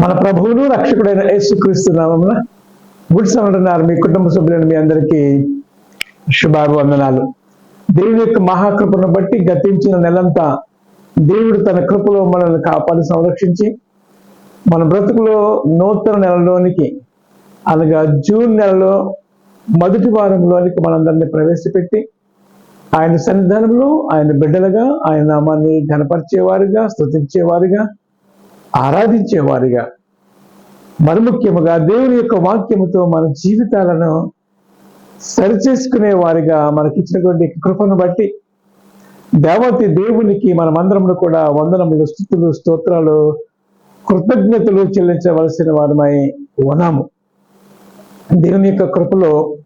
మన ప్రభువును రక్షకుడైన యేసుక్రీస్తు నామమున గుడ్ సమటున్నారు మీ కుటుంబ సభ్యులను మీ అందరికీ శుభాభివందనాలు. దేవుని యొక్క మహాకృపను బట్టి గతించిన నెలంతా దేవుడు తన కృపలో మనల్ని కాపాడి సంరక్షించి మన బ్రతుకులో నూతన నెలలోనికి అనగా జూన్ నెలలో మొదటి వారంలోనికి మనందరినీ ప్రవేశపెట్టి ఆయన సన్నిధానంలో ఆయన బిడ్డలుగా ఆయన నామాన్ని ఘనపరిచేవారుగా స్థుతించేవారుగా ఆరాధించేవారిగా. మరి ముఖ్యముగా దేవుని యొక్క వాక్యముతో మన జీవితాలను సరిచేసుకునే వారిగా మనకిచ్చినటువంటి కృపను బట్టి దేవతి దేవునికి మనమందరము కూడా వందనములు స్థుతులు స్తోత్రాలు కృతజ్ఞతలు చెల్లించవలసిన వారమై ఉన్నాము. దేవుని యొక్క కృపలో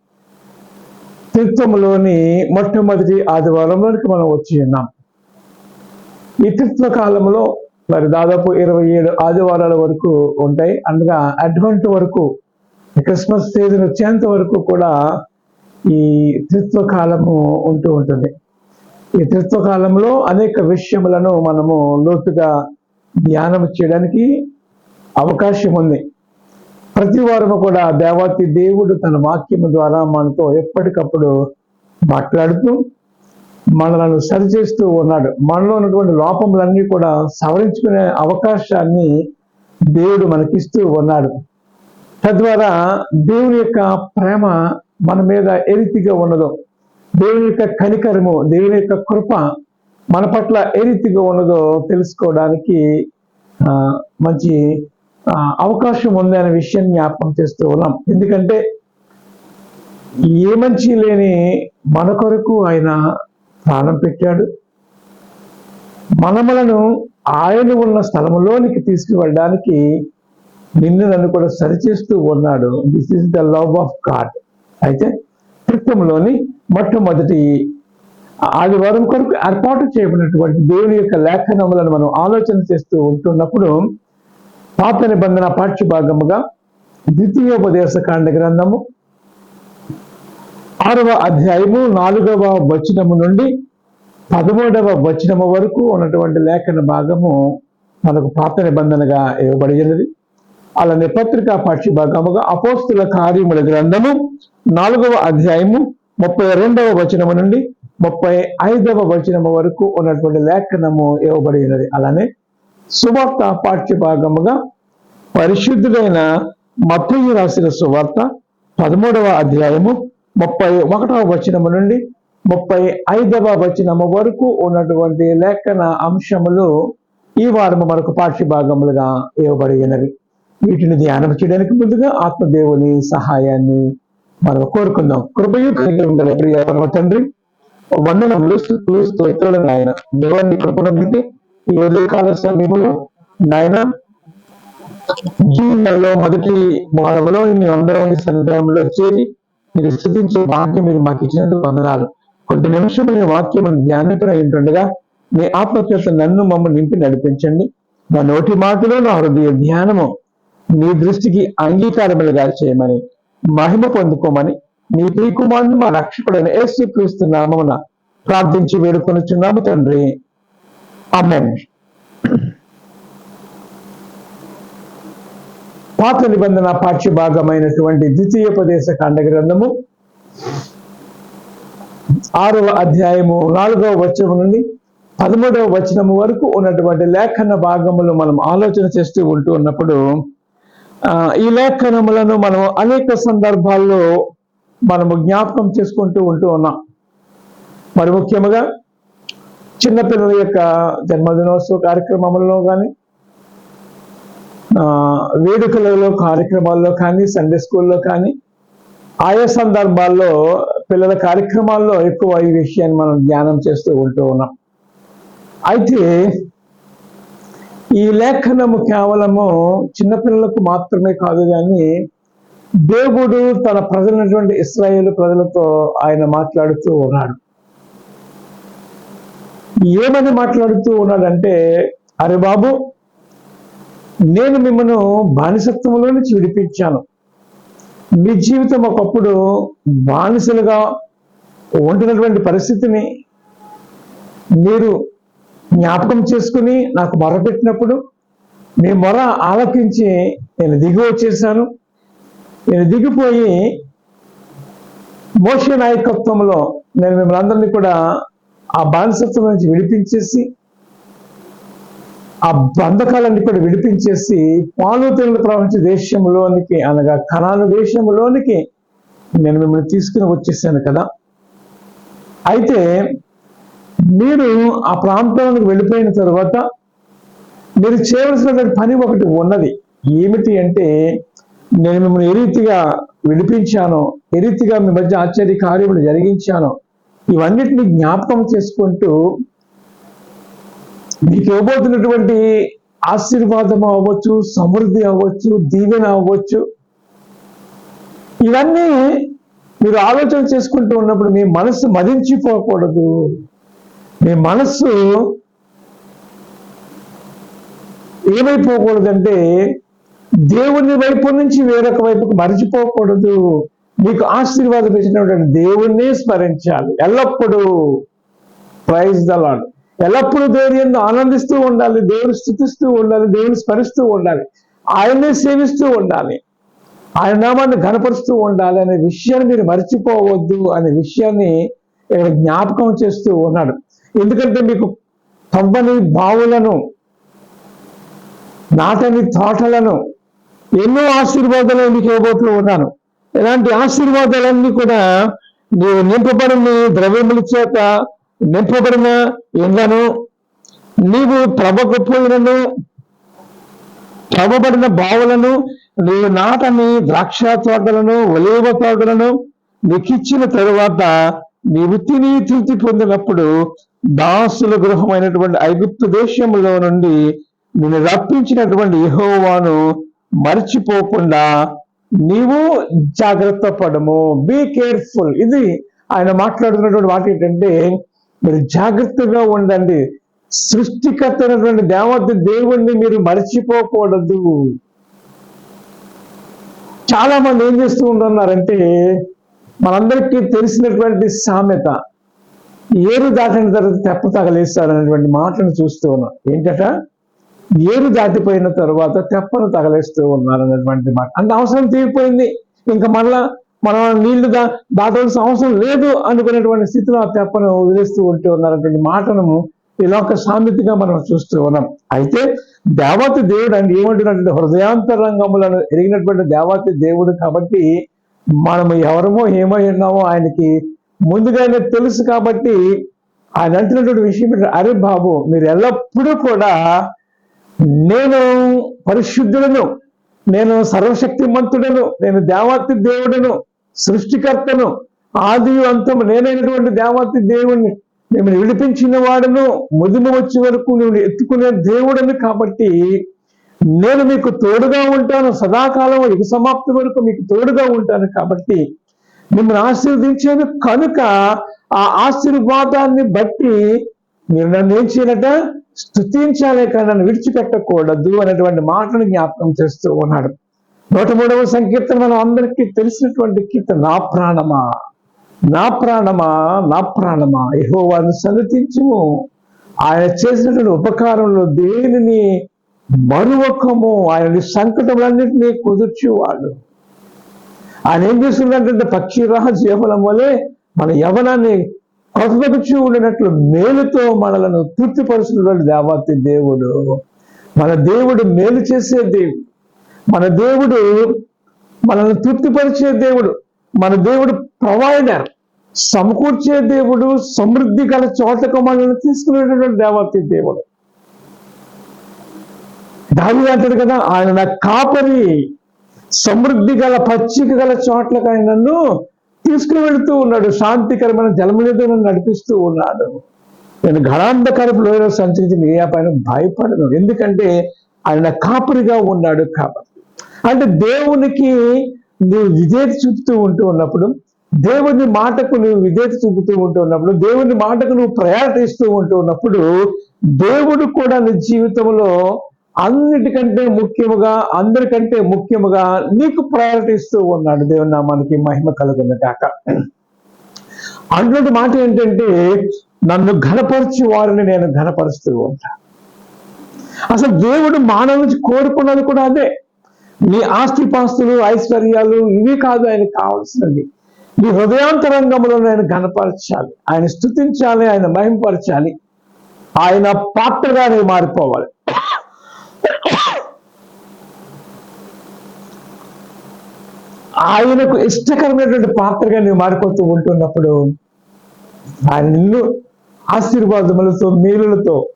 తీర్థములోని మొట్టమొదటి ఆదివారంలోనికి మనం వచ్చి ఉన్నాం. ఈ తీర్థ కాలంలో మరి దాదాపు ఇరవై ఏడు ఆదివారాల వరకు ఉంటాయి. అనగా అడ్వెంట్ వరకు క్రిస్మస్ సీజన్ వచ్చేంత వరకు కూడా ఈ త్రిత్వ కాలము ఉంటూ ఉంటుంది. ఈ త్రిత్వ కాలంలో అనేక విషయములను మనము లోతుగా ధ్యానం చేయడానికి అవకాశం ఉంది. ప్రతి వారము కూడా దేవాతి దేవుడు తన వాక్యము ద్వారా మనతో ఎప్పటికప్పుడు మాట్లాడుతూ మనలను సరిచేస్తూ ఉన్నాడు. మనలో ఉన్నటువంటి లోపములన్నీ కూడా సవరించుకునే అవకాశాన్ని దేవుడు మనకిస్తూ ఉన్నాడు. తద్వారా దేవుని యొక్క ప్రేమ మన మీద ఏ రీతిగా ఉన్నదో దేవుని యొక్క కనికరము దేవుని యొక్క కృప మన పట్ల ఏ రీతిగా ఉన్నదో తెలుసుకోవడానికి మంచి అవకాశం ఉంది అనే విషయాన్ని జ్ఞాపకం చేస్తూ ఉన్నాం. ఎందుకంటే ఏ మంచి లేని మన కొరకు ఆయన ప్రాణం పెట్టాడు. మనములను ఆయన ఉన్న స్థలంలోనికి తీసుకువెళ్ళడానికి నిన్ను నన్ను కూడా సరిచేస్తూ ఉన్నాడు. This is the love of God అయితే కృత్యంలోని మొట్టమొదటి ఆదివారం కొరకు ఏర్పాటు చేయబడినటువంటి దేవుని యొక్క లేఖనములను మనం ఆలోచన చేస్తూ ఉంటున్నప్పుడు పాత నిబంధన పాఠ్య భాగముగా ద్వితీయోపదేశ కాండ గ్రంథము ఆరవ అధ్యాయము నాలుగవ వచనము నుండి పదమూడవ వచనము వరకు ఉన్నటువంటి లేఖన భాగము మనకు పాత నిబంధనగా ఇవ్వబడినది అలానే పత్రికా పక్షి భాగముగా అపోస్తుల కార్యముల గ్రంథము నాలుగవ అధ్యాయము ముప్పై రెండవ వచనము నుండి ముప్పై ఐదవ వచనము వరకు ఉన్నటువంటి లేఖనము ఇవ్వబడినది అలానే సువార్త పాఠ్య భాగముగా పరిశుద్ధుడైన మత్తయ్య రాసిన సువార్త పదమూడవ అధ్యాయము ముప్పై ఒకటవ వచనము నుండి ముప్పై ఐదవ వచనము వరకు ఉన్నటువంటి లేఖన అంశములు ఈ వారము మనకు పాఠ్య భాగములుగా ఇవ్వబడినవి వీటిని ధ్యానం చేయడానికి ముందుగా ఆత్మదేవుని సహాయాన్ని మనం కోరుకుందాం. కృపయు కలిగి ఉండాలి. ప్రియ పరమ తండ్రి వందనములు స్తుతులు స్తోత్రాలు నాయన. దేవుని కృపను బట్టి ఈ ఉదయకాల సమయంలో నాయన జూన్ నెలలో మొదటి వారంలో మేము అందరం ఈ సన్నిధానంలో చేరి మీరు స్థుతించే భాగ్యం మీరు మాకు ఇచ్చినందుకు వందనాలు. కొద్ది నిమిషమైన మీ వాక్యం ధ్యానితులు ఉంటుండగా మీ ఆత్మచేత నన్ను మమ్మల్ని నింపి నడిపించండి. నా నోటి మాటలో నా హృదయ ధ్యానము మీ దృష్టికి అంగీకారములుగా చేయమని మహిమ పొందుకోమని మీ ప్రియకుమారుని మా రక్షకుడైన యేసు క్రీస్తు నామమున ప్రార్థించి వేడుకొనుచున్నాము తండ్రి. అమ్మాయి పాత నిబంధన పాఠ్య భాగమైనటువంటి ద్వితీయోపదేశ కాండ గ్రంథము ఆరవ అధ్యాయము నాలుగవ వచనం నుండి పదమూడవ వచనము వరకు ఉన్నటువంటి లేఖన భాగములు మనం ఆలోచన చేస్తూ ఉంటూ ఉన్నప్పుడు ఈ లేఖనములను మనం అనేక సందర్భాల్లో మనము జ్ఞాపకం చేసుకుంటూ ఉంటూ ఉన్నాం. మరి ముఖ్యముగా చిన్నపిల్లల యొక్క జన్మదినోత్సవ కార్యక్రమంలో కానీ వేడుకలలో కార్యక్రమాల్లో కానీ సండే స్కూల్లో కానీ ఆయా సందర్భాల్లో పిల్లల కార్యక్రమాల్లో ఎక్కువ ఈ విషయాన్ని మనం ధ్యానం చేస్తూ ఉంటూ ఉన్నాం. అయితే ఈ లేఖనము కేవలము చిన్నపిల్లలకు మాత్రమే కాదు కానీ దేవుడు తన ప్రజలైనటువంటి ఇస్రాయేల్ ప్రజలతో ఆయన మాట్లాడుతూ ఉన్నాడు. ఏమని మాట్లాడుతూ ఉన్నాడంటే అరే బాబు నేను మిమ్మల్ని బానిసత్వంలో నుంచి విడిపించాను. మీ జీవితం ఒకప్పుడు బానిసలుగా ఉంటున్నటువంటి పరిస్థితిని మీరు జ్ఞాపకం చేసుకుని నాకు మొరపెట్టినప్పుడు మీ మొర ఆలకించి నేను దిగి వచ్చేసాను. నేను దిగిపోయి మోష నాయకత్వంలో నేను మిమ్మల్ని అందరినీ కూడా ఆ బానిసత్వం నుంచి విడిపించేసి ఆ బంధకాలన్నీ కూడా విడిపించేసి పాలు తెలు ప్రపంచ దేశంలోనికి అనగా కణాను దేశంలోనికి నేను మిమ్మల్ని తీసుకుని వచ్చేసాను కదా. అయితే మీరు ఆ ప్రాంతానికి వెళ్ళిపోయిన తర్వాత మీరు చేయవలసినటువంటి పని ఒకటి ఉన్నది. ఏమిటి అంటే నేను మిమ్మల్ని ఏ రీతిగా విడిపించానో ఏ రీతిగా మీ మధ్య ఆశ్చర్య కార్యములు జరిగించానో ఇవన్నిటిని జ్ఞాపకం చేసుకుంటూ మీకు ఇవ్వబోతున్నటువంటి ఆశీర్వాదం అవ్వచ్చు సమృద్ధి అవ్వచ్చు దీవెన అవ్వచ్చు. ఇవన్నీ మీరు ఆలోచన చేసుకుంటూ ఉన్నప్పుడు మీ మనసు మదించిపోకూడదు. మీ మనస్సు ఏమైపోకూడదంటే దేవుని వైపు నుంచి వేరొక వైపుకు మరిచిపోకూడదు. మీకు ఆశీర్వాదం ఇచ్చినటువంటి దేవుణ్ణి స్మరించాలి. ఎల్లప్పుడూ ప్రైజ్ దలాడు ఎల్లప్పుడూ దేవుని ఆనందిస్తూ ఉండాలి దేవుని స్థుతిస్తూ ఉండాలి దేవుని స్మరిస్తూ ఉండాలి ఆయన్నే సేవిస్తూ ఉండాలి ఆయన నామాన్ని ఘనపరుస్తూ ఉండాలి అనే విషయాన్ని మీరు మర్చిపోవద్దు అనే విషయాన్ని ఇక్కడ జ్ఞాపకం చేస్తూ ఉన్నాడు. ఎందుకంటే మీకు తవ్వని బావులను నాటని తోటలను ఎన్నో ఆశీర్వాదాలు మీకు ఇవ్వబోతూ ఉన్నాను. ఇలాంటి ఆశీర్వాదాలన్నీ కూడా నీవు నింపబడిన ద్రవ్యముల చేత నింపబడిన ఇండ్లను నీవు ప్రభకపోయినను ప్రభబడిన బావులను నీవు నాటని ద్రాక్ష తోటలను ఒలేవ తోటలను నీకిచ్చిన తరువాత నీవు తిని తృప్తి పొందినప్పుడు దాసుల గృహమైనటువంటి ఐగుప్తు దేశంలో నుండి నేను రప్పించినటువంటి యహోవాను మర్చిపోకుండా నీవు జాగ్రత్త పడము. బీ కేర్ఫుల్ ఇది ఆయన మాట్లాడుతున్నటువంటి మాట ఏంటంటే మీరు జాగ్రత్తగా ఉండండి. సృష్టికర్త అయినటువంటి దేవత దేవుణ్ణి మీరు మర్చిపోకూడదు. చాలా మంది ఏం చేస్తూ ఉంటున్నారంటే మనందరికీ తెలిసినటువంటి సామెత ఏరు దాటిన తర్వాత తెప్ప తగలేస్తారు అనేటువంటి మాటను చూస్తూ ఉన్నాం. ఏంటట? ఏరు దాటిపోయిన తర్వాత తెప్పను తగలేస్తూ ఉన్నారు అనేటువంటి మాట. అంత అవసరం తీరిపోయింది. ఇంకా మళ్ళా మనం నీళ్ళు దా దాటవలసిన అవసరం లేదు అనుకునేటువంటి స్థితిలో ఆ తెప్పను వదిలేస్తూ ఉంటూ ఉన్నారటువంటి మాటను ఇలా ఒక సామెతగా మనం చూస్తూ ఉన్నాం. అయితే దేవత దేవుడు అంటే ఏమంటున్నటువంటి హృదయాంతరంగములను ఎరిగినటువంటి దేవత దేవుడు కాబట్టి మనము ఎవరమో ఏమై ఉన్నామో ఆయనకి ముందుగానే తెలుసు కాబట్టి ఆయన అంటున్నటువంటి విషయం అరే బాబు మీరు ఎల్లప్పుడూ కూడా నేను పరిశుద్ధులను నేను సర్వశక్తిమంతుడను నేను దేవాతి దేవుడను సృష్టికర్తను ఆది అంతం నేనైనటువంటి దేవాతి దేవుణ్ణి మిమ్మల్ని విడిపించిన వాడును ముదిమ వచ్చే వరకు నేను ఎత్తుకునే దేవుడని కాబట్టి నేను మీకు తోడుగా ఉంటాను సదాకాలం యుగ సమాప్తి వరకు మీకు తోడుగా ఉంటాను కాబట్టి మిమ్మల్ని ఆశీర్వదించాను. కనుక ఆ ఆశీర్వాదాన్ని బట్టి మీరు నన్ను ఏం చేయాలట? స్థుతించాలే కానీ నన్ను విడిచిపెట్టకూడదు అనేటువంటి మాటను జ్ఞాపకం చేస్తూ ఉన్నాడు. నూట మూడవ సంకీర్తన మనం అందరికీ తెలిసినటువంటి కీర్తన నా ప్రాణమా నా ప్రాణమా నా ప్రాణమా ఏహో వారిని సన్నతించము ఆయన చేసినటువంటి ఉపకారంలో దేనిని మరువకము? ఆయన సంకటములన్నింటినీ కుదుర్చేవాడు. ఆయన ఏం చేస్తుందంటే పక్షిరాహ జీవనం వలె మన యవనాన్ని కొసగొచ్చు ఉండినట్లు మేలుతో మనలను తృప్తిపరుస్తున్నటువంటి దేవాతి దేవుడు. మన దేవుడు మేలు చేసే దేవుడు. మన దేవుడు మనల్ని తృప్తిపరిచే దేవుడు మన దేవుడు ప్రొవైడర్ సమకూర్చే దేవుడు సమృద్ధి గల చోటకు మనల్ని తీసుకునేటటువంటి దేవతి దేవుడు. దాని అంటాడు కదా ఆయన నా కాపరి సమృద్ధి గల పచ్చిక గల చోట్లకు ఆయన నన్ను తీసుకుని వెళుతూ ఉన్నాడు శాంతికరమైన జలమునితో నన్ను నడిపిస్తూ ఉన్నాడు. నేను ఘనాంధకరపు లోయలో సంచరించి నీ పైన భయపడను ఎందుకంటే ఆయన కాపరిగా ఉన్నాడు కాబట్టి. అంటే దేవునికి నువ్వు విధేయత చూపుతూ ఉంటూ ఉన్నప్పుడు దేవుని మాటకు నువ్వు విధేయత చూపుతూ ఉంటూ ఉన్నప్పుడు దేవుని మాటకు నువ్వు ప్రయారిటీ ఉంటూ ఉన్నప్పుడు దేవుడు కూడా నీ జీవితంలో అన్నిటికంటే ముఖ్యముగా అందరికంటే ముఖ్యముగా నీకు ప్రయారిటీస్తూ ఉన్నాడు. దేవుని నామానికి మహిమ కలుగుంది కాక అటువంటి మాట ఏంటంటే నన్ను ఘనపరిచి వారిని నేను ఘనపరుస్తూ ఉంటా. అసలు దేవుడు మానవుని కోరుకున్నది కూడా అదే. నీ ఆస్తిపాస్తులు ఐశ్వర్యాలు ఇవి కాదు ఆయనకు కావాల్సినవి. నీ హృదయాంతరంగంలో ఆయన గణపరచాలి ఆయన స్థుతించాలి ఆయన మహింపరచాలి. ఆయన పాత్రగా మారిపోవాలి. ఆయనకు ఇష్టకరమైనటువంటి పాత్రగా నీవు మారిపోతూ ఉంటున్నప్పుడు ఆయన నిన్ను ఆశీర్వాదములతో మేలులతో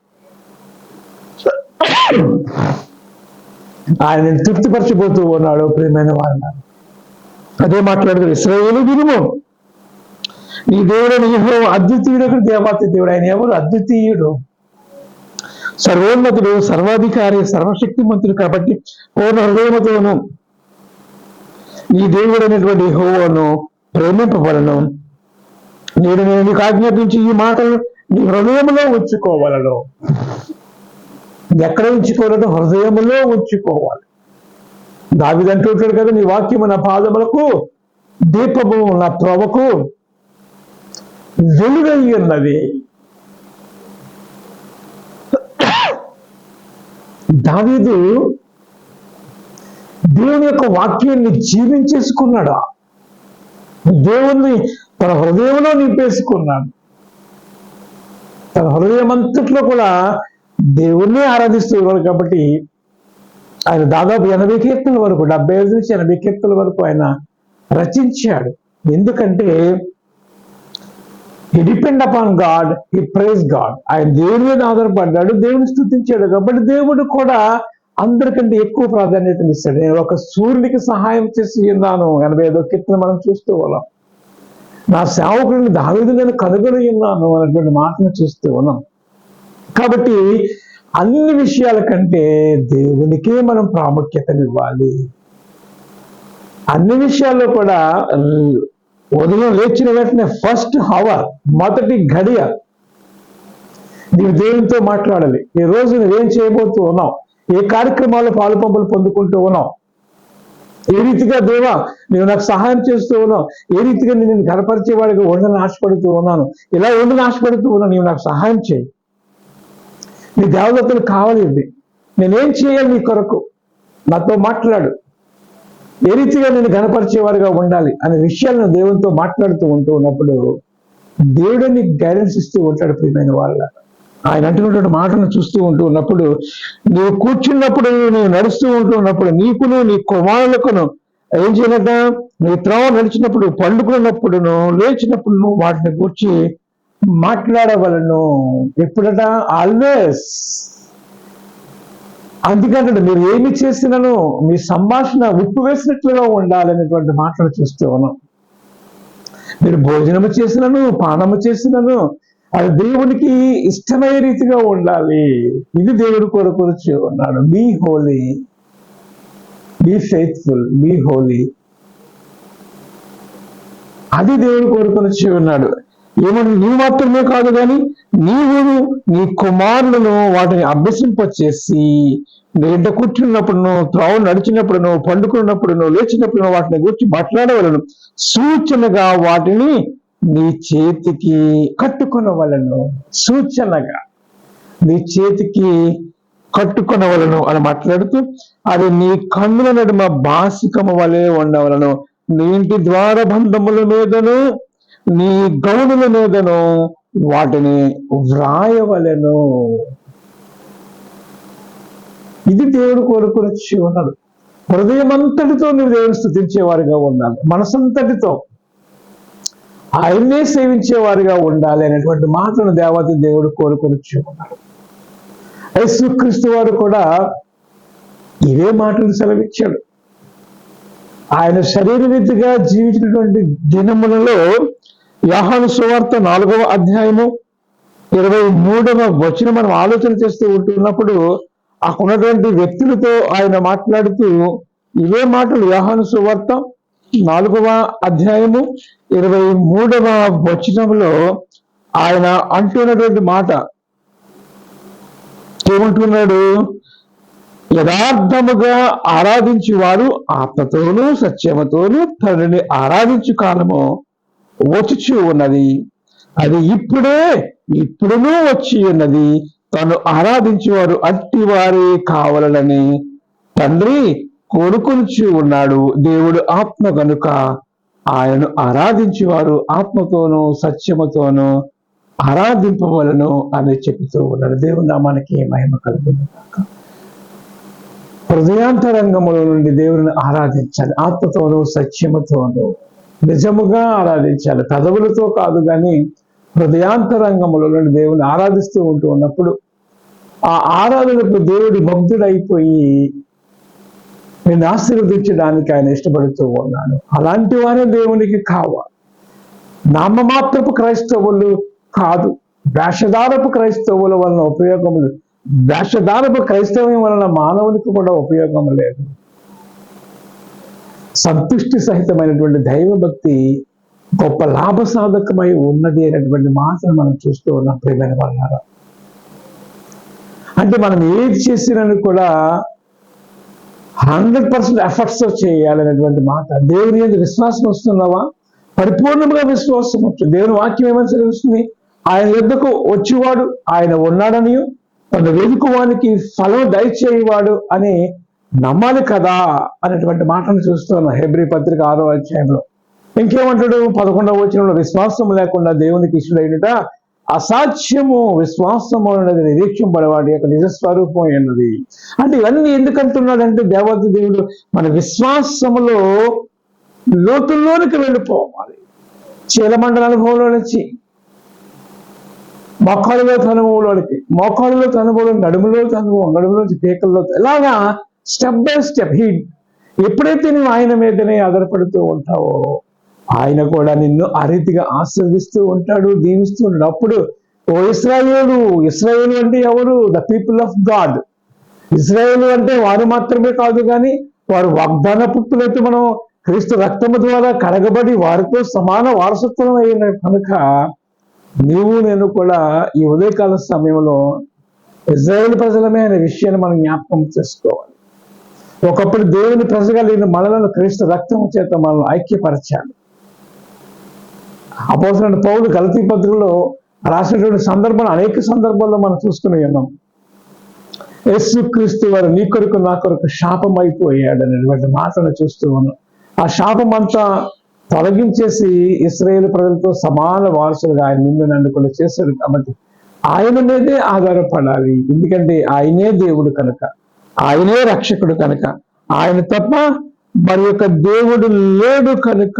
ఆయన తృప్తిపరచబోతూ ఉన్నాడు ప్రియమైన వారిని అదే మాట్లాడుతాడు ఇస్రాయేలు వినుము. నీ దేవుడు యెహోవా అద్వితీయుడు దేవాతి దేవుడు ఆయన ఎవరు అద్వితీయుడు. సర్వోన్నతుడు సర్వాధికారి సర్వశక్తిమంతుడు కాబట్టి పూర్ణ హృదయముతోను నీ దేవుడు అనేటువంటి హోవను ప్రేమింపవలను నేను నేను నీకు ఆజ్ఞాపించి ఈ మాటలు నీ హృదయంలో ఉంచుకోవాలను. ఎక్కడ ఉంచుకోవాలంటే హృదయంలో ఉంచుకోవాలి. దావిదంటుంటాడు కదా నీ వాక్యము నా పాదములకు దీపము నా త్రోవకు వెలుగై ఉన్నది. దావీదు దేవుని యొక్క వాక్యాన్ని జీవించేసుకున్నాడు? దేవుణ్ణి తన హృదయంలో నింపేసుకున్నాడు. తన హృదయం అంతట్లో కూడా దేవుణ్ణి ఆరాధిస్తూ ఉన్నాడు కాబట్టి ఆయన దాదాపు ఎనభై కీర్తనల వరకు డెబ్బై ఐదు నుంచి ఎనభై కీర్తనల వరకు ఆయన రచించాడు. ఎందుకంటే ఈ డిపెండ్ అపాన్ గాడ్ ఈ ప్రైజ్ గాడ్ ఆయన దేవుని మీద ఆధారపడ్డాడు దేవుని స్థుతించాడు కాబట్టి దేవుడు కూడా అందరికంటే ఎక్కువ ప్రాధాన్యతను ఇస్తాడు. నేను ఒక సూర్యుడికి సహాయం చేసి ఉన్నాను. ఎనభై ఐదో కీర్తన మనం చూస్తూ ఉన్నాం. నా సేవకుడిని దావేది నేను కనుగొని ఉన్నాను అనేటువంటి మాటను చూస్తూ ఉన్నాం. కాబట్టి అన్ని విషయాల కంటే దేవునికే మనం ప్రాముఖ్యతనివ్వాలి. అన్ని విషయాల్లో కూడా ఉదయం లేచిన వెంటనే ఫస్ట్ హవర్ మొదటి గడియ నీవు దేవునితో మాట్లాడాలి. ఈ రోజు నువ్వేం చేయబోతూ ఉన్నావు? ఏ కార్యక్రమాల్లో పాలు పంపులు పొందుకుంటూ ఉన్నావు? ఏ రీతిగా దేవా నువ్వు నాకు సహాయం చేస్తూ ఉన్నావు? ఏ రీతిగా నేను గనపరిచేవాడిగా ఉండని ఆశపడుతూ ఉన్నాను? ఇలా ఉండని ఆశపడుతూ ఉన్నాను నీవు నాకు సహాయం చేయి. నీ దేవదత్తులు కావాలి నేనేం చేయాలి నీ కొరకు? నాతో మాట్లాడు. ఏ రీతిగా నేను గనపరిచేవారుగా ఉండాలి అనే విషయాలను దేవునితో మాట్లాడుతూ ఉంటూ ఉన్నప్పుడు దేవుడు నీకు గైడెన్స్ ఇస్తూ ఉంటాడు ప్రియమైన వాళ్ళ. ఆయన అంటున్నటువంటి మాటను చూస్తూ ఉంటూ ఉన్నప్పుడు నువ్వు కూర్చున్నప్పుడు నువ్వు నడుస్తూ ఉంటూ ఉన్నప్పుడు నీకును నీ కుమారులకును ఏం చేయలేదా? నీ త్రవ నడిచినప్పుడు పండుకున్నప్పుడును లేచినప్పుడు వాటిని కూర్చి మాట్లాడవలను ఎప్పుడట ఆల్వేస్ అందుకంటే మీరు ఏమి చేసినను మీ సంభాషణ ఉప్పు వేసినట్లుగా ఉండాలనేటువంటి మాటలు చూస్తూ ఉన్నాం. మీరు భోజనము చేసినను పానము చేసినను అది దేవునికి ఇష్టమయ్యే రీతిగా ఉండాలి. ఇది దేవుడు కోరుకొచ్చి ఉన్నాడు. Be holy be faithful be holy అది దేవుడు కోరుకొచ్చి ఉన్నాడు. ఏమని? నీవు మాత్రమే కాదు కానీ నీవును నీ కుమారులను వాటిని అభ్యసింపచేసి నీంట కూర్చున్నప్పుడును త్రావు నడిచినప్పుడును పండుకున్నప్పుడును లేచినప్పుడు వాటిని గురించి మాట్లాడవలను. సూచనగా వాటిని నీ చేతికి కట్టుకొనవలను. సూచనగా నీ చేతికి కట్టుకునవలను అని మాట్లాడుతూ అది నీ కన్నుల నడుమ బాసికము వలె ఉండవలను. నీ ఇంటి ద్వారబంధముల మీదను నీ గౌనుల మీదను వాటిని వ్రాయవలెను. ఇది దేవుడు కోరుకొచ్చి ఉన్నాడు. హృదయం అంతటితో నువ్వు దేవుని స్థుతించేవారిగా ఉండాలి. మనసంతటితో. ఆయన్నే సేవించేవారిగా ఉండాలి అనేటువంటి మాటను దేవత దేవుడు కోరుకొచ్చి ఉన్నాడు. యేసుక్రీస్తు వారు కూడా ఇవే మాటలు సెలవిచ్చాడు. ఆయన శరీరరీతిగా జీవించినటువంటి దినములలో యాహాను సువార్త నాలుగవ అధ్యాయము ఇరవై మూడవ వచ్చిన మనం ఆలోచన చేస్తూ ఉంటున్నప్పుడు అక్కడ ఉన్నటువంటి వ్యక్తులతో ఆయన మాట్లాడుతూ ఇవే మాటలు యాహాను సువార్త నాలుగవ అధ్యాయము ఇరవై మూడవ వచనంలో ఆయన అంటున్నటువంటి మాట ఏమంటున్నాడు? యథార్థముగా ఆరాధించి వారు ఆత్మతోనూ సత్యమతోనూ తండ్రిని ఆరాధించు కాలము వచ్చి ఉన్నది. అది ఇప్పుడే ఇప్పుడునూ వచ్చి ఉన్నది. తను ఆరాధించేవారు అట్టి వారే కావాలని తండ్రి కోరుకొనిచి ఉన్నాడు. దేవుడు ఆత్మ కనుక ఆయనను ఆరాధించేవారు ఆత్మతోనూ సత్యముతోనూ ఆరాధింపవలను అని చెబుతూ ఉన్నాడు. దేవుని నామానికి మహిమ కలుగుతుంది హృదయాంతరంగముల నుండి దేవుని ఆరాధించాలి. ఆత్మతోనూ సత్యముతోనూ నిజముగా ఆరాధించాలి. కదవులతో కాదు కానీ హృదయాంతరంగముల నుండి దేవుని ఆరాధిస్తూ ఉంటూ ఉన్నప్పుడు ఆ ఆరాధనకు దేవుడి భక్తుడైపోయి నేను ఆశీర్వదించడానికి ఆయన ఇష్టపడుతూ ఉన్నాను అలాంటి వారే దేవునికి కావాలి. నామమాత్రపు క్రైస్తవులు కాదు. వేషధారపు క్రైస్తవుల వలన ఉపయోగములు వేషధారపు క్రైస్తవం వలన మానవునికి కూడా ఉపయోగం లేదు. సంతుష్టి సహితమైనటువంటి దైవభక్తి గొప్ప లాభసాధకమై ఉన్నది అనేటువంటి మాటను మనం చూస్తూ ఉన్నాం ప్రియమైన వాళ్ళారా అంటే మనం ఏది చేసినా కూడా హండ్రెడ్ పర్సెంట్ ఎఫర్ట్స్ చేయాలనేటువంటి మాట. దేవుని మీద విశ్వాసం వస్తున్నావా పరిపూర్ణంగా విశ్వాసం వచ్చు దేవుని వాక్యం ఏమని తెలుస్తుంది? ఆయన యుద్ధకు వచ్చేవాడు ఆయన ఉన్నాడనియో తన వెనుకవానికి ఫలం దయచేయవాడు అని నమ్మాలి కదా అనేటువంటి మాటను చూస్తున్నాం హెబ్రి పత్రిక ఆరో అధ్యాయంలో. ఇంకేమంటాడు? పదకొండవ వచనంలో విశ్వాసం లేకుండా దేవునికి ఇష్టడైనట అసాధ్యము విశ్వాసము అనేది నిరీక్షింపడవాడి యొక్క నిజస్వరూపం అన్నది అంటే ఇవన్నీ ఎందుకు అంటున్నాడంటే దేవత దేవుడు మన విశ్వాసములో లోతుల్లోనికి వెళ్ళిపోవాలి. చీలమండల అనుభవంలో నుంచి మొక్కలలో తనుభవంలోనికి మోకాళ్ళలో తనుభవం నడుములో తనుభవం నడుములో పీకల్లో ఇలాగా స్టెప్ బై స్టెప్ హీ ఎప్పుడైతే నువ్వు ఆయన మీదనే ఆధారపడుతూ ఉంటావో ఆయన కూడా నిన్ను ఆ రీతిగా ఆశీర్దిస్తూ ఉంటాడు దీవిస్తూ ఉంటాడు. అప్పుడు ఓ ఇస్రాయేలు ఇస్రాయేలు అంటే ఎవరు? ద పీపుల్ ఆఫ్ గాడ్ ఇస్రాయేలు అంటే వారు మాత్రమే కాదు కానీ వారు వాగ్దాన పుట్టులైతే మనం క్రీస్తు రక్తము ద్వారా కడగబడి వారితో సమాన వారసత్వం అయిన కనుక నీవు నేను కూడా ఈ ఉదయకాల సమయంలో ఇజ్రాయేల్ ప్రజలమే అనే విషయాన్ని మనం జ్ఞాపకం చేసుకోవాలి. ఒకప్పుడు దేవుని ప్రజగా లేని మనలను క్రీస్తు రక్తం చేత మనల్ని ఐక్యపరచాలి అపోసిన పౌరులు గలతీ పత్రికలో రాసినటువంటి సందర్భాలు అనేక సందర్భాల్లో మనం చూసుకుని ఉన్నాం. యేసు క్రీస్తు వారు నీ కొరకు నా కొరకు శాపం అయిపోయాడు అనేటువంటి మాటను చూస్తూ ఉన్నాం. ఆ శాపం అంతా తొలగించేసి ఇస్రాయేల్ ప్రజలతో సమాన వారసులుగా ఆయన నిన్ను నన్ను కూడా చేశాడు కాబట్టి ఆయన మీదే ఆధారపడాలి. ఎందుకంటే ఆయనే దేవుడు కనుక ఆయనే రక్షకుడు కనుక. ఆయన తప్ప మరి యొక్క దేవుడు లేడు కనుక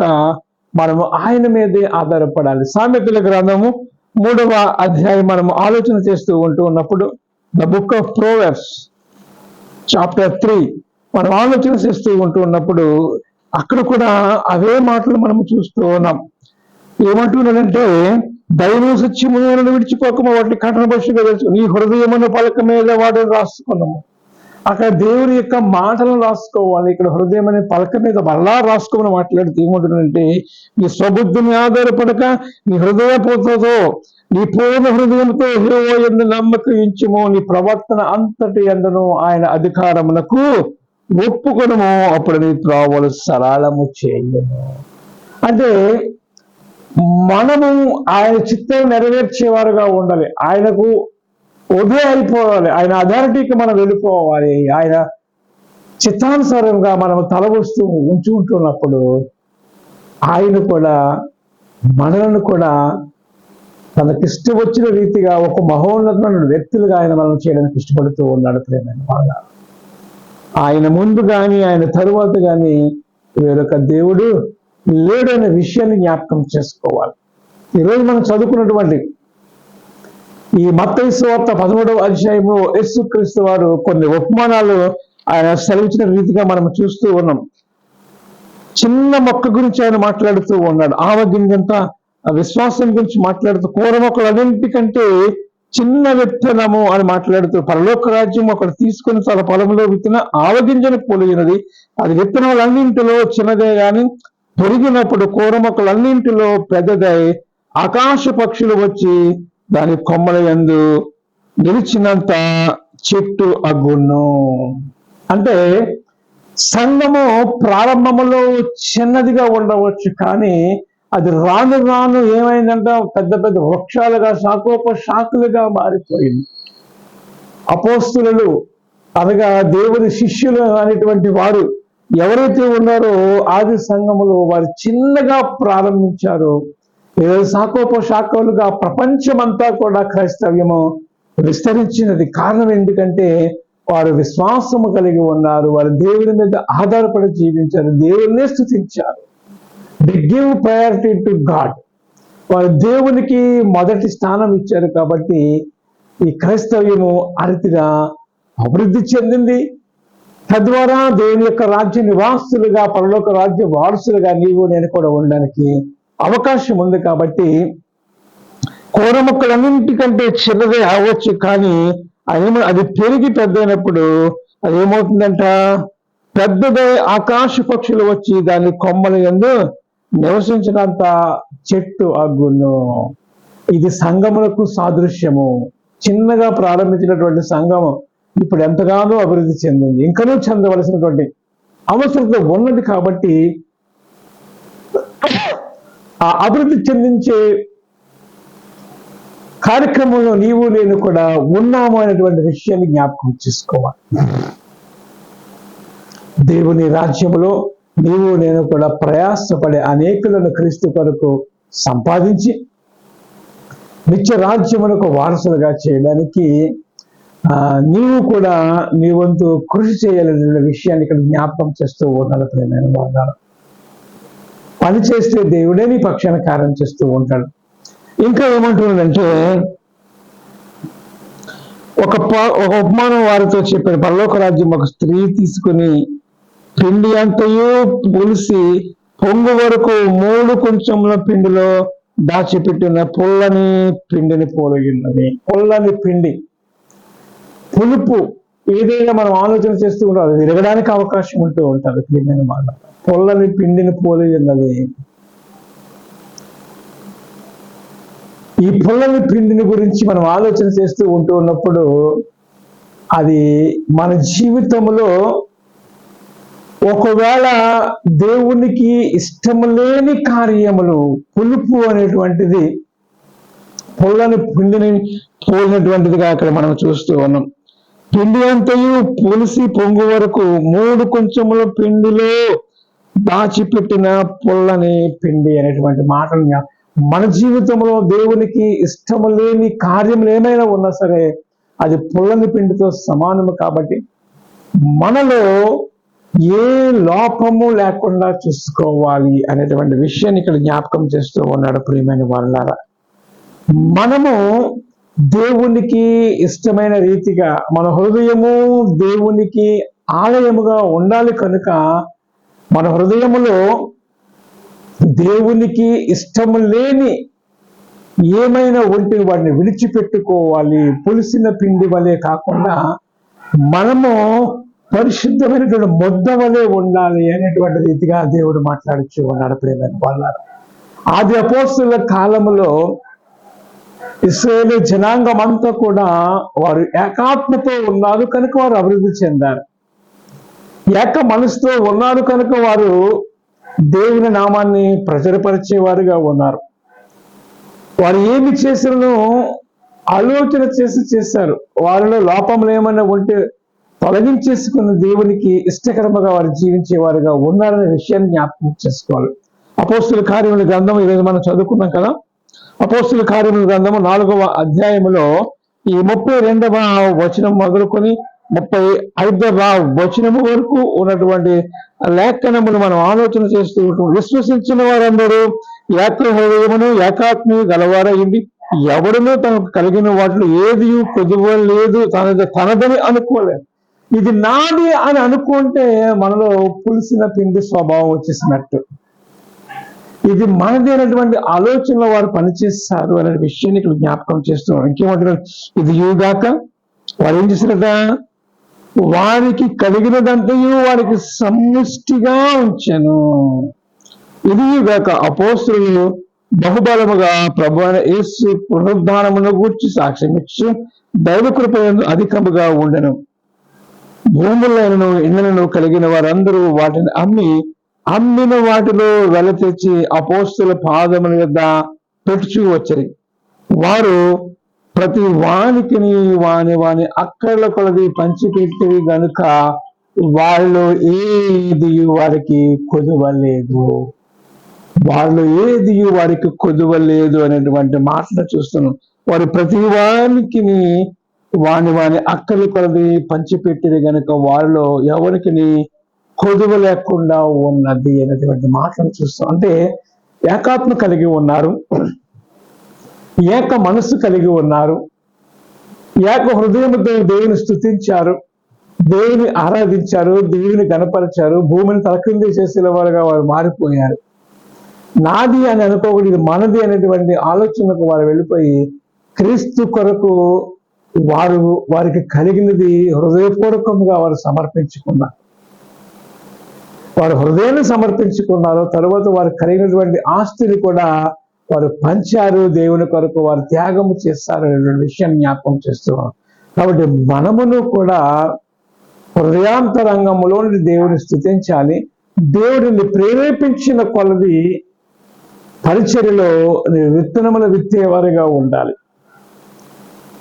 మనము ఆయన మీదే ఆధారపడాలి. సామెతల గ్రంథము మూడవ అధ్యాయం మనము ఆలోచన చేస్తూ ఉంటూ ఉన్నప్పుడు the book of proverbs chapter three మనం ఆలోచన చేస్తూ ఉంటూ ఉన్నప్పుడు అక్కడ కూడా అవే మాటలు మనం చూస్తూ ఉన్నాం. ఏమంటున్నాడంటే దైవ సత్యములను విడిచిపోకము వాటిని కఠిన పక్షుగా తెలుసు. నీ హృదయమును పలక మీద వాటిని రాసుకున్నాము. అక్కడ దేవుని యొక్క మాటలను రాసుకోవాలి. ఇక్కడ హృదయం అనే పలక మీద మళ్ళా రాసుకోమని మాట్లాడితే ఏమంటుందంటే నీ స్వబుద్ధిని ఆధారపడక నీ హృదయపోతుందో నీ పూర్ణ హృదయంతో హేవో ఎందు నమ్మకం ఇచ్చుము నీ ప్రవర్తన అంతటి ఎందను ఆయన అధికారమునకు ఒప్పుకొనము అప్పుడు నీ త్రోవలు సరళము చేయను అంటే మనము ఆయన చిత్తం నెరవేర్చేవారుగా ఉండాలి. ఆయనకు ఉదయం అయిపోవాలి. ఆయన అథారిటీకి మనం వెళ్ళిపోవాలి. ఆయన చిత్తానుసారంగా మనం తలవస్తూ ఉంచుకుంటున్నప్పుడు ఆయన కూడా మనలను కూడా తనకిష్టం వచ్చిన రీతిగా ఒక మహోన్నతమైన వ్యక్తులుగా ఆయన మనం చేయడానికి ఇష్టపడుతూ ఉన్నాడు ప్రేమైన బాగా ఆయన ముందు కానీ ఆయన తరువాత కానీ వేరొక దేవుడు లేడు విషయాన్ని జ్ఞాపకం చేసుకోవాలి. ఈరోజు మనం చదువుకున్నటువంటి ఈ మత్తయి సువార్త పదమూడవ అధ్యాయంలో యేసుక్రీస్తు వారు కొన్ని ఉపమానాలు ఆయన సెలవించిన రీతిగా మనం చూస్తూ ఉన్నాం. చిన్న మొక్క గురించి ఆయన మాట్లాడుతూ ఉన్నాడు. ఆవగింజంతా విశ్వాసం గురించి మాట్లాడుతూ కూర మొక్కలు అన్నింటికంటే చిన్న విత్తనము అని మాట్లాడుతూ పరలోక రాజ్యం ఒకటి తీసుకుని చాలా పొలంలో విత్తన ఆవగింజను పోలిగినది అది విత్తనములన్నింటిలో చిన్నదే గాని పెరిగినప్పుడు కూర మొక్కలన్నింటిలో పెద్దదై. ఆకాశ పక్షులు వచ్చి దాని కొమ్మల యందు నిలిచినంత చెట్టు అగ్గును. అంటే సంఘము ప్రారంభములో చిన్నదిగా ఉండవచ్చు కానీ అది రాను రాను ఏమైందంటే? పెద్ద పెద్ద వృక్షాలుగా శాఖోప శాఖలుగా మారిపోయింది. అపోస్తులు అనగా దేవుని శిష్యులు అనేటువంటి వారు ఎవరైతే ఉన్నారో ఆది సంఘములో వారు చిన్నగా ప్రారంభించారో. ఏదో శాఖోప శాఖలుగా ప్రపంచమంతా కూడా క్రైస్తవ్యము విస్తరించినది. కారణం ఎందుకంటే వారు విశ్వాసము కలిగి ఉన్నారు. వారు దేవుని మీద ఆధారపడి జీవించారు. దేవుడినే స్థుతించారు. They give priority to God వారు దేవునికి మొదటి స్థానం ఇచ్చారు కాబట్టి ఈ క్రైస్తవ్యము అరితిగా అభివృద్ధి చెందింది. తద్వారా దేవుని యొక్క రాజ్య నివాసులుగా పరలోక రాజ్య వారసులుగా నీవు నేను కూడా ఉండడానికి అవకాశం ఉంది కాబట్టి కూర మొక్కలన్నింటికంటే చిన్నదే అవ్వచ్చు కానీ అదేమో అది పెరిగి పెద్దయినప్పుడు అది ఏమవుతుందంట? పెద్దదే ఆకాశ పక్షులు వచ్చి దాని కొమ్మల ఎందు నివసించినంత చెట్టు అగ్గును. ఇది సంగములకు సాదృశ్యము. చిన్నగా ప్రారంభించినటువంటి సంఘము ఇప్పుడు ఎంతగానో అభివృద్ధి చెందింది. ఇంకనూ చెందవలసినటువంటి అవసరత ఉన్నది కాబట్టి ఆ అభివృద్ధి చెందించే కార్యక్రమంలో నీవు నేను కూడా ఉన్నాము అనేటువంటి విషయాన్ని జ్ఞాపకం చేసుకోవాలి. దేవుని రాజ్యములో నీవు నేను కూడా ప్రయాసపడే అనేకులను క్రీస్తు కొరకు సంపాదించి నిత్య రాజ్యములకు వారసులుగా చేయడానికి ఆ, నీవు కూడా నీ వంతు కృషి చేయాలనే విషయాన్ని ఇక్కడ జ్ఞాపకం చేస్తూ ఉన్నాడు ప్రేమైన వారు పని చేస్తే దేవుడే నీ పక్షాన కార్యం చేస్తూ ఉంటాడు. ఇంకా ఏమంటున్నాడంటే ఒక ప- ఒక ఉపమానం వారితో చెప్పాడు పరలోక రాజ్యం ఒక స్త్రీ తీసుకుని పిండి అంతయు పులిసి పొంగు వరకు మూడు కొంచెంల పిండిలో దాచిపెట్టిన పుల్లని పిండిని పోలిగిన్నది పుల్లని పిండి. పులుపు ఏదైనా మనం ఆలోచన చేస్తూ ఉంటాం విరగడానికి అవకాశం ఉంటూ ఉంటుంది ప్రియమైన మాట పుల్లని పిండిని పోలి ఉన్నది ఈ పుల్లని పిండిని గురించి మనం ఆలోచన చేస్తూ ఉంటూ ఉన్నప్పుడు అది మన జీవితంలో ఒకవేళ దేవునికి ఇష్టం లేని కార్యములు పులుపు అనేటువంటిది పుల్లని పిండిని పోలినటువంటిదిగా అక్కడ మనం చూస్తూ ఉన్నాం. పిండి అంతయు పులిసి పొంగు వరకు మూడు కొంచెముల పిండిలో దాచిపెట్టిన పుల్లని పిండి అనేటువంటి మాటలు మన జీవితంలో దేవునికి ఇష్టము లేని కార్యములు ఏమైనా ఉన్నా సరే అది పుల్లని పిండితో సమానము కాబట్టి మనలో ఏ లోపము లేకుండా చూసుకోవాలి అనేటువంటి విషయాన్ని ఇక్కడ జ్ఞాపకం చేస్తూ ఉన్నాడు ప్రియమైన వాళ్ళారా మనము దేవునికి ఇష్టమైన రీతిగా మన హృదయము దేవునికి ఆలయముగా ఉండాలి కనుక మన హృదయములో దేవునికి ఇష్టము లేని ఏమైనా ఉంటే వాడిని విడిచిపెట్టుకోవాలి పులిసిన పిండి వలె కాకుండా మనము పరిశుద్ధమైనటువంటి మొద్ద వలె ఉండాలి అనేటువంటి రీతిగా దేవుడు మాట్లాడుచు ఉన్నాడు ప్రేమైన వాళ్ళ. ఆది అపోస్తుల కాలంలో ఇస్రాయేల్ జనాంగం అంతా కూడా వారు ఏకాత్మతో ఉన్నారు కనుక వారు అభివృద్ధి చెందారు. ఏక మనసుతో ఉన్నారు కనుక వారు దేవుని నామాన్ని ప్రచురపరిచేవారుగా ఉన్నారు. వారు ఏమి చేసినను ఆలోచన చేసి చేశారు. వారిలో లోపములు ఏమైనా ఉంటే తొలగించేసుకున్న దేవునికి ఇష్టకరముగా వారు జీవించేవారుగా ఉన్నారనే విషయాన్ని జ్ఞాపకం చేసుకోవాలి. అపోస్తుల కార్యముల గ్రంథం ఈరోజు మనం చదువుకున్నాం కదా? అపోస్తుల కార్యముల గ్రంథము నాలుగవ అధ్యాయములో ఈ ముప్పై రెండవ వచనం మొదలుకొని ముప్పై ఐదవ వచనము వరకు ఉన్నటువంటి లేఖనమును మనం ఆలోచన చేస్తూ విశ్వసించిన వారందరూ ఏక హృదయమును ఏకాత్మ గలవారయ్యింది ఎవడునూ తనకు కలిగిన వాటిలో ఏది కొదువలేదు. తనది తనదని అనుకోలేదు. ఇది నాది అని అనుకుంటే మనలో పులిసిన పిండి స్వభావం వచ్చేసినట్టు. ఇది మనదైనటువంటి ఆలోచనలో వారు పనిచేస్తారు అనే విషయాన్ని ఇక్కడ జ్ఞాపకం చేస్తున్నారు. ఇంకేమంటారు ఇది యూగాక? వారు ఏం చేశారట? వారికి కలిగినదంతయు వారికి సమిష్టిగా ఉంచాను. ఇది గాక అపోస్తులు బహుబలముగా ప్రభు అయిన యేసు పునరుద్ధానమును గూర్చి సాక్ష్యం ఇచ్చు దైవ కృప అధికముగా ఉండను. భూములను ఇళ్ళను కలిగిన వారందరూ వాటిని అమ్మి అమ్మిన వాటిలో వెల తెచ్చి అపోస్తుల పాదముల యొద్ద పెట్టుచూ వచ్చరి. వారు ప్రతి వానికి వాని వాని అక్కర్ల కొలది పంచిపెట్టి గనుక వాళ్ళు ఏది వారికి కొదవలేదు. వాళ్ళు ఏది వారికి కొదవలేదు అనేటువంటి మాటలు చూస్తున్నాం. వారు ప్రతి వానికి వాని వాని అక్కలు కొలది పంచిపెట్టిది గనుక వారిలో ఎవరికి కొదువ లేకుండా ఉన్నది అనేటువంటి మాటలు చూస్తాం. అంటే ఏకాత్మ కలిగి ఉన్నారు. ఏక మనస్సు కలిగి ఉన్నారు. ఏక హృదయంతో దేవుని స్థుతించారు దేవుని ఆరాధించారు. దేవుని గణపరిచారు. భూమిని తలకింది చేసిన వారుగా వారు మారిపోయారు. నాది అని అనుకోకూడదు. ఇది మనది అనేటువంటి ఆలోచనకు వారు వెళ్ళిపోయి క్రీస్తు కొరకు వారు వారికి కలిగినది హృదయపూర్వకంగా వారు సమర్పించుకున్నారు వారు హృదయాన్ని సమర్పించుకున్నారు తర్వాత వారు కలిగినటువంటి ఆస్తిని కూడా వారు పంచారు దేవుని కొరకు వారు త్యాగము చేస్తారు అనే విషయం జ్ఞాపకం చేస్తున్నారు కాబట్టి మనమును కూడా హృదయాంతరంగంలో దేవుని స్థుతించాలి. దేవుడిని ప్రేరేపించిన కొలది పరిచర్యలో విత్తనముల విత్తేవారిగా ఉండాలి.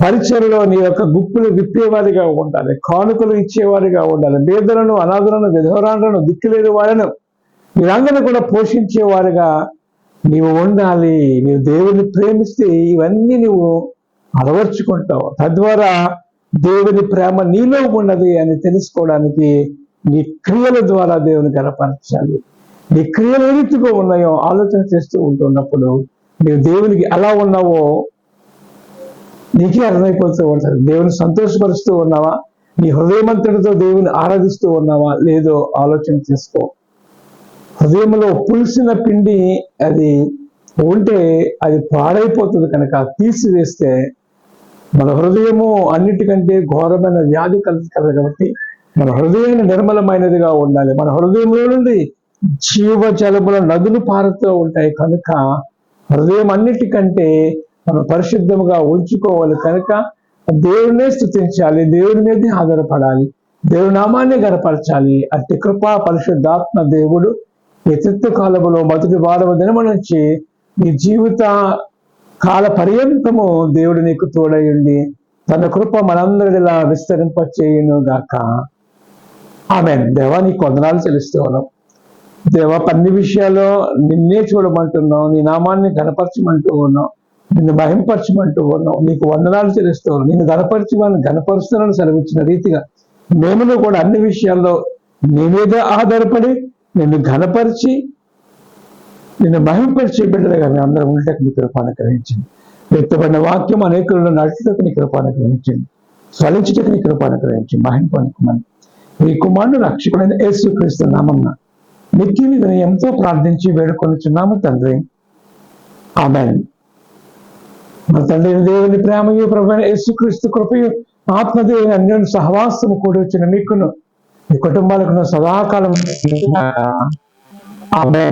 పరిచయంలో నీ యొక్క గుప్పులు విప్పేవారిగా ఉండాలి కానుకలు ఇచ్చేవారిగా ఉండాలి బేదలను అనాథులను విధవరాలను దిక్కులేని వారిను మీరందరూ కూడా పోషించేవారుగా నీవు ఉండాలి. నీవు దేవుని ప్రేమిస్తే ఇవన్నీ నువ్వు అలవర్చుకుంటావు. తద్వారా దేవుని ప్రేమ నీలో ఉన్నది అని తెలుసుకోవడానికి నీ క్రియల ద్వారా దేవుని కనపరచాలి. నీ క్రియలు ఏ రీతిగా ఉన్నాయో ఆలోచన చేస్తూ ఉంటున్నప్పుడు నీవు దేవునికి ఎలా ఉన్నావో నీకే అర్థమైపోతూ ఉంటుంది దేవుని సంతోషపరుస్తూ ఉన్నావా? నీ హృదయమంతటితో దేవుని ఆరాధిస్తూ ఉన్నావా? లేదో ఆలోచన చేసుకో. హృదయంలో పులిసిన పిండి అది ఉంటే అది పాడైపోతుంది కనుక తీసివేస్తే మన హృదయము అన్నిటికంటే ఘోరమైన వ్యాధి కలిసి కదా కాబట్టి మన హృదయం నిర్మలమైనదిగా ఉండాలి. మన హృదయంలో నుండి జీవ జలముల నదులు పారుతూ ఉంటాయి కనుక హృదయం అన్నిటికంటే మనం పరిశుద్ధముగా ఉంచుకోవాలి కనుక దేవుడినే స్థుతించాలి దేవుని మీదే ఆధారపడాలి దేవుని నామాన్ని గనపరచాలి. అట్టి కృపా పరిశుద్ధాత్మ దేవుడు ఈ కాలములో మొదటి వారవ దినము నుంచి నీ జీవిత కాల పర్యంతము దేవుడు నీకు తోడయుండి తన కృప మనందరిలా విస్తరింప చేయును గాక ఆమె దేవా నీకు వందనాలు చెల్లిస్తూ ఉన్నాం దేవ పన్ని విషయాల్లో నిన్నే చూడమంటున్నావు నీ నామాన్ని గనపరచమంటూ ఉన్నావు. నిన్ను మహింపరచమంటూ ఉన్నావు నీకు వందనాలు చెల్లిస్తూ ఉన్నావు నిన్ను గనపరచమని గనపరుస్తున్నాను సెలవిచ్చిన రీతిగా మేమును కూడా అన్ని విషయాల్లో నీ మీద ఆధారపడి నిన్ను ఘనపరిచి నిన్ను మహింపరిచే బిడ్డలుగా మేము అందరం ఉండటకు నీ కృపాను గ్రహించింది వ్యక్తపడిన వాక్యం అనేకులను నడుచుటకు నీ కృపాను గ్రహించింది ఫలించుటకు నీ కృపాను అనుగ్రహించింది మహింపనుకుమని నీ కుమారుడు రక్షకుడైన యేసు క్రీస్తు నామన్న మిక్కి వినయంతో ప్రార్థించి వేడుకొనుచున్నాము తండ్రి ఆమె మన తండ్రి దేవుని ప్రేమయు ప్రభు యేసుక్రీస్తు కృపయు ఆత్మదేవుని అన్యోన్య సహవాసము కూడి వచ్చిన మీకును మీ కుటుంబాలకు సదాకాలం ఆమె